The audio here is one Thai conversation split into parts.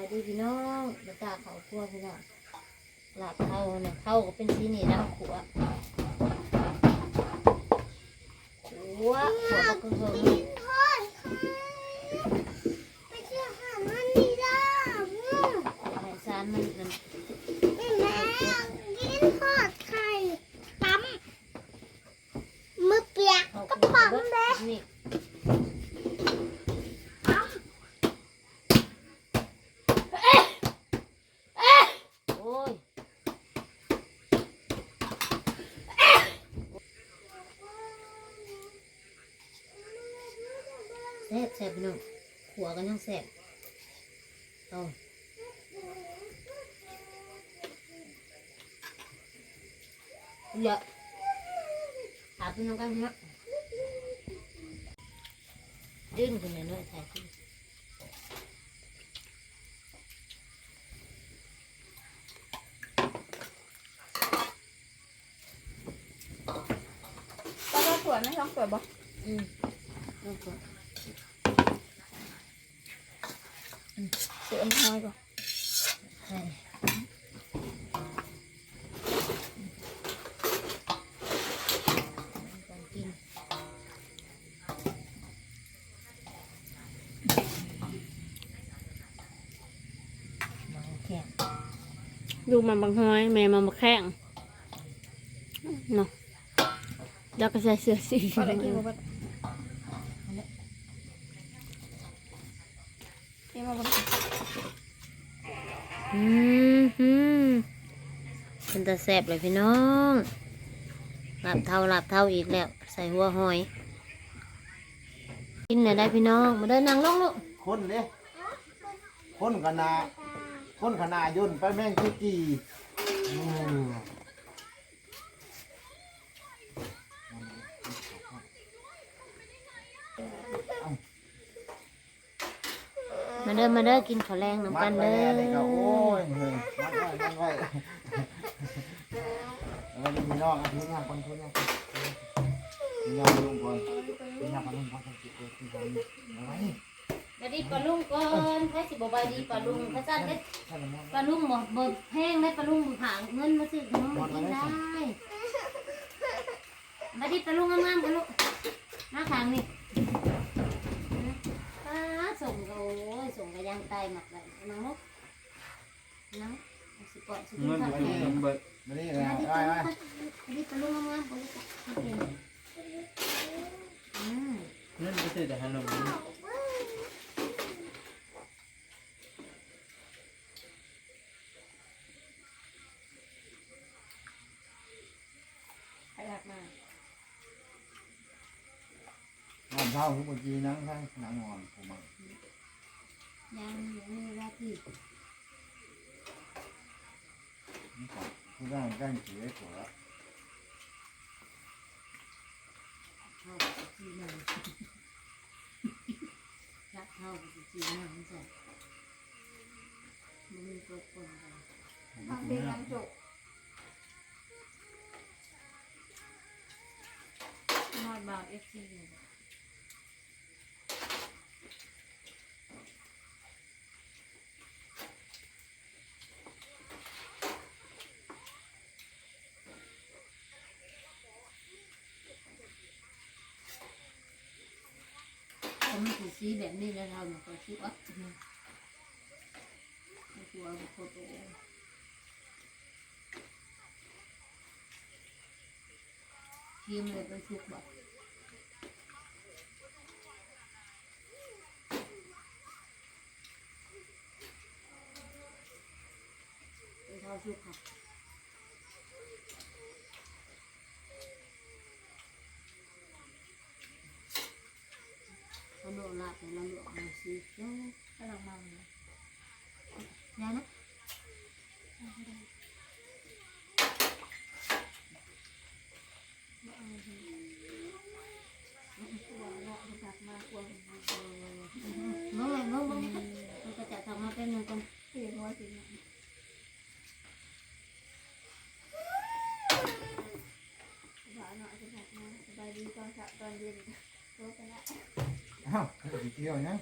ายดีพี่น้องมาตาเขาครัวพี่น้องหลับเท่าเนี่ยเท่าก็เป็นสีนี่แล้วขัวขัวขัวก็คือกินทอดค่ะไปเชื่อหามันนี่ล่ะอืมไข่ซานมันมันแม่แม่กินทอดไข่ปั๊มมือเปียกเขากระขัวป๋องเบิด เด้ นี่ ปั๊ม โอ้ย แซ่บแซ่บพี่น้องขัวกันยังแซ่บเอาเยอะหาพี่น้องกันพี่น้องดื้นขึ้นมาหน่อยถ่ายคลิปก็ว่าสวยไหมท้องสวยบ่อืมแล้วก็สวย น้อยบ่ใส่การกินมาแข็งลูกมันบางห้อยแม่มันมาแข้งเนาะแล้วก็ใส่เสื้อสี พอได้กินบ่บ่กินมาบ่ อืมฮึเป็นตาแสบเลยพี่น้องหลับเท่าหลับเท่าอีกแล้ว ใส่หัวหอย กินเลยได้พี่น้อง มาเดินนั่งลงลูกคนเด้คนขนาคนขนายุ่นไปแม่งคุก มาเดินมาเดินกินข้าวแรงน้ำมักัดนเด้แล้วนี่ก็อโอ้ยเฮ้ยมัดไว้มัดไว้แล้วมีน้องอะทุนยางคนทุนยางคนทุนยางลงก่อนทุนยางคนลงก่อนทุนยางคนลงก่อนเอาไว้บดีปลาลุงก่อนใครสิบบายดีปลาลุงพระจันทร์ได้ใช่ไหมปลาลุงหมดเบิดแห้งได้ปลาลุงหาเงินมาซื้อขนมกินได้บดีปลาลุงงามๆกันลูกหน้าขางนี่ ส่งก็โอ้ยส่งก็ยังไตหมักเลยน้องลูกน้องเอาสิก่อนสิกินเงินข้าวไปแห้งเบิดมานี่บนะดีปไว้ลาลุไว้งบดีปลาลุงงามๆบดีปลาลุงอืมเงินไปซื้อแต่ขนม ใครอยากมา นอน เช้าทุกทีนั่งข้างนั่งนอนผมอะยังยังไม่ได้ที่นี่ก่อนทุกอย่างใกล้เสียหัวเข้าจีนางรักเข้าจีนางจ้ะมันมีตัวคนกันทำเป็นน้ำจุกนอดบาเอฟซีเขา ซีแบบนี้แล้วเราเนี่ยก็คิดว่าเนี่ยกลัวโคตรทีมเลยไปชุกแบบไปเท่าชุกค่ะ เขาโดนลาดแต่เราหลวกมาสิโย่ กำลังมาเลย ยายนะ ตัวเนาะมันจับมากกว่า เมื่อไหร่เมื่อไหร่มันก็จะทำมาเป็นหนึ่งคน เสียน้อยสิเนี่ยสบายเนาะสบายมากสบายดีต อ้าตอนเย็นโตไปละอ้าวเกี่ยวนะ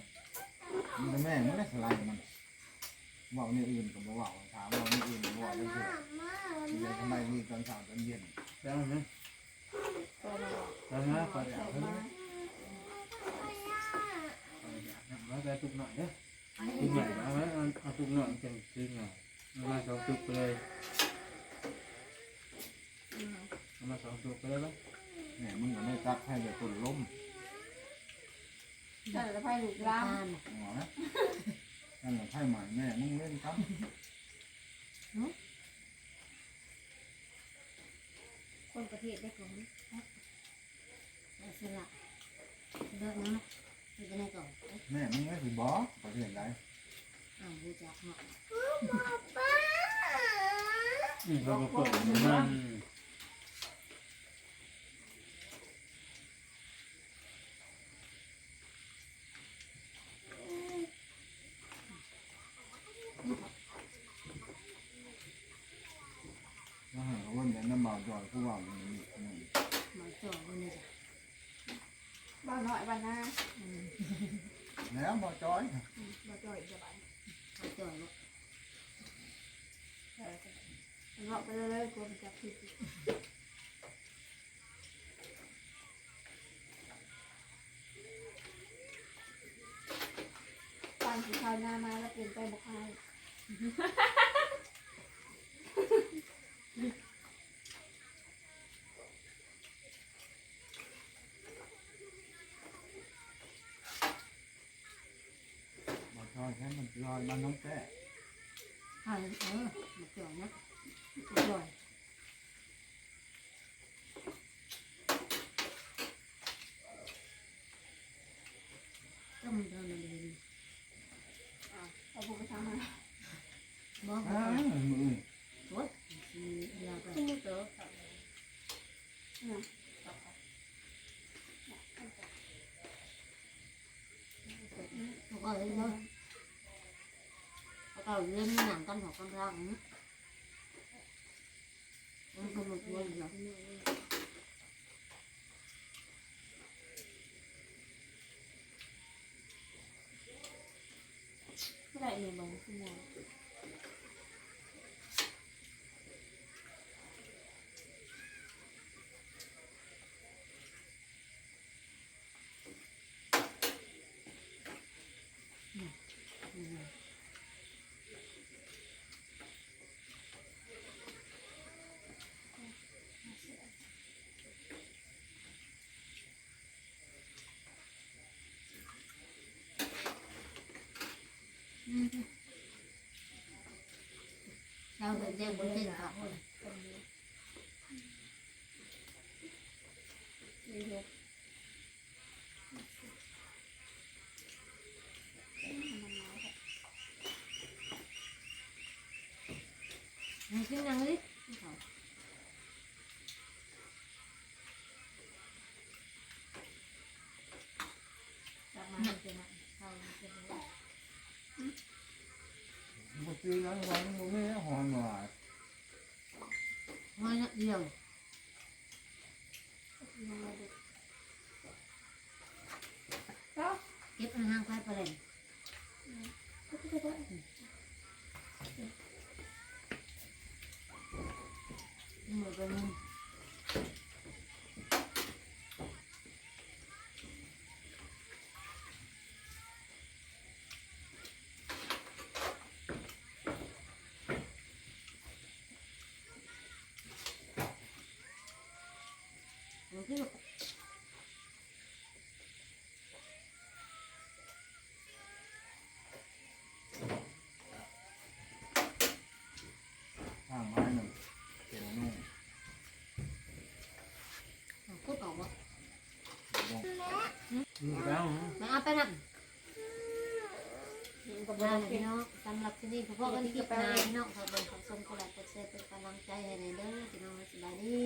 มันแม่มันได้สลด์มันบอกนี่อื่นก็บ่ว่าถามว่านี่อื่นบ่ว่าได้เถอะเดี๋ยวทำไมมีตอนเช้าตอนเย็นแล้วไหมตัวเราแล้วนะขอใส่เอามาแล้วก็ตุกหน่อยเด้อตุกหน่อยเอาไว้เอาเอาตุกหน่อยจังซื้อหน่อยมาสองตุกเลยมาสองตุกเลยป่ะแม่มึงก็ไม่ตักให้แต่ต้นล้ม ใช่แล้วไพ่ลูกร้าล้านนหัวนะนั่นแหละไพ่ใหม่แม่มึงเล่นครับคนประเทศได้ของเอาสละเลิกนะมันจะได้ก่อนแม่มึงไม่ถือบอกประเทศใดอ่ารู้จักเนาะอืมเราก็เปิดมัน แล้วให้เขาวนแต่ น้ำบ่าวจอยผู้ว่ามันมีขนมหมายจ่อวันนี้จ้ะบ้านน้อยบ้านหน้าอืมแล้วบ่าวจอยบ้านจ่อยสบายหมายจ่อเนาะเลาะไปเรื่อยๆกลัวมันจับผิดฟังสีขาวหน้ามาแล้วเปลี่ยนไปบอกให้ บ่าวจ อยแค่มันลอยมันน้องแก่อ่าเออหมายจ่อนะหมายจ่อก็มันเดินมา เลยเอาพวกไปทำมาบอกอ้า ว่า วมือ โอ๊ยมียาไป ที่มือเต๋อ เขาก็เลยเนาะเขาก็เล่นหนังกันของกันรังมันก็หมดเลยเนาะ เท่าไหร่เนี่ยบางชั่วโมง อืมอืม เราเดินเดินบนเส้นเขามีหกมันขึ้นยังเลยจับมาเป็นอะเขาเป็นอะบ่ซื้อนั้นวันบ่มีหอนว่าห้อยนักเดียวยังไงดูเก็บอันห้างไปประเด็นหมดไปมึง ข้างไม้หนึ่งเกี่ยวนุ่งพูดออกว่าลงนี่แล้วม่เอาไปนั่นกับาบ้านเลยเป็พี่นน้องสำหรับที่นี่พ่อก็ที่คลิปนายพี่น้องขอเป็นขอบคุณกดไลค์กดแชร์เป็นกำลังใจให้ในเด้อพี่น้องสบายดี